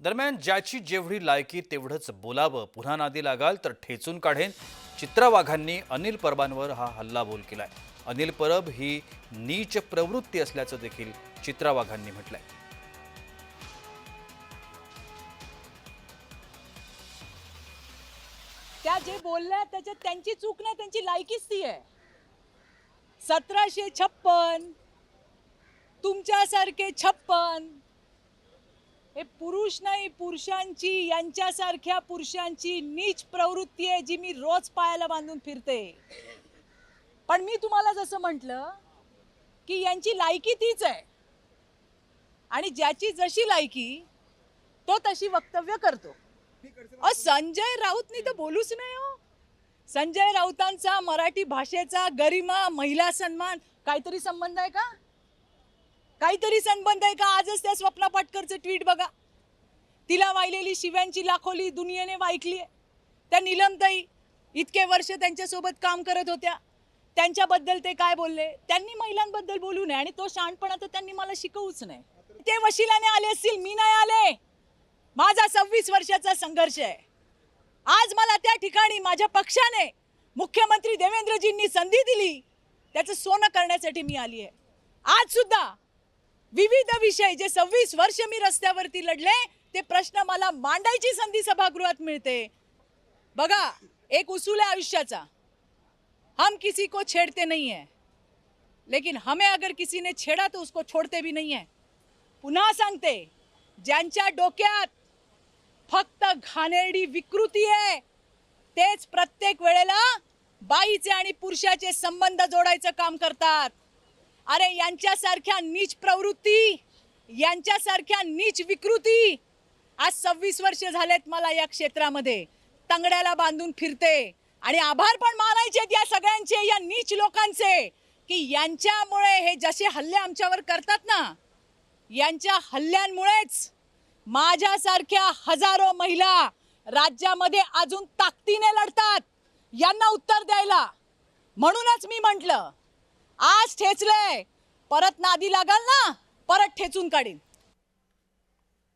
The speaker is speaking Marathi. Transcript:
दरम्यान ज्याची जेवढी लायकी तेवढंच बोलावं. पुन्हा नादी लागाल तर ठेचून काढेन. चित्रा वाघांनी अनिल परबांवर हा हल्लाबोल केलाय. अनिल परब ही नीच प्रवृत्ती असल्याचं देखील चित्रा वाघांनी म्हटलंय. त्या जे बोलल्या त्याच्यात त्यांची चूक नाही त्यांची लायकीच ती आहे. सतराशे छप्पन तुमच्यासारखे छप्पन हे पुरुष नाही पुरुषांची यांच्यासारख्या पुरुषांची नीच प्रवृत्ती आहे जी मी रोज पायाला बांधून फिरते. पण मी तुम्हाला जसं म्हटलं की यांची लायकी तीच आहे. आणि ज्याची जशी लायकी तो तशी वक्तव्य करतो. अ संजय राऊतनी तर बोलूच नाही हो. संजय राऊतांचा मराठी भाषेचा गरिमा महिला सन्मान काहीतरी संबंध आहे का? काहीतरी संबंध आहे का? आजच त्या स्वप्ना पाटकरचं ट्विट बघा. तिला वाहिलेली शिव्यांची लाखोली दुनियेने वाईकली आहे. त्या निलमताई इतके वर्ष त्यांच्यासोबत काम करत होत्या. त्यांच्याबद्दल ते काय बोलले? त्यांनी महिलांबद्दल बोलू नये आणि तो शहाणपणा तर त्यांनी मला शिकवूच नाही ते वशिलाने आले असतील मी नाही आले. माझा सव्वीस वर्षाचा संघर्ष आहे. आज मला त्या ठिकाणी माझ्या पक्षाने मुख्यमंत्री देवेंद्रजींनी संधी दिली. त्याचं सोनं करण्यासाठी मी आली आहे. आज सुद्धा विविध विषय जे सव्वीस वर्ष मी रस्त्यावरती लढले ते प्रश्न मला मांडायची संधी सभागृहात मिळते. बघा एक उसूल है आयुष्याचा. हम किसी को छेड़ते नहीं है लेकिन हमें अगर किसी ने छेड़ा तो उसको छोड़ते भी नाही आहे पुन्हा सांगते ज्यांच्या डोक्यात फक्त घाणेरडी विकृती आहे तेच प्रत्येक वेळेला बाईचे आणि पुरुषाचे संबंध जोडायचं काम करतात. अरे यांच्यासारख्या नीच प्रवृत्ती यांच्यासारख्या नीच विकृती आज सव्वीस वर्ष झालेत मला या क्षेत्रामध्ये. तंगड्याला बांधून फिरते आणि आभार पण मानायचे आहेत या सगळ्यांचे या नीच लोकांचे की यांच्यामुळे हे जसे हल्ले आमच्यावर करतात ना यांच्या हल्ल्यांमुळेच माझ्यासारख्या हजारो महिला राज्यामध्ये अजून ताकदीने लढतात यांना उत्तर द्यायला. म्हणूनच मी म्हटलं आज ठेचलंय. परत नादी लागल ना परत ठेचून काढीन.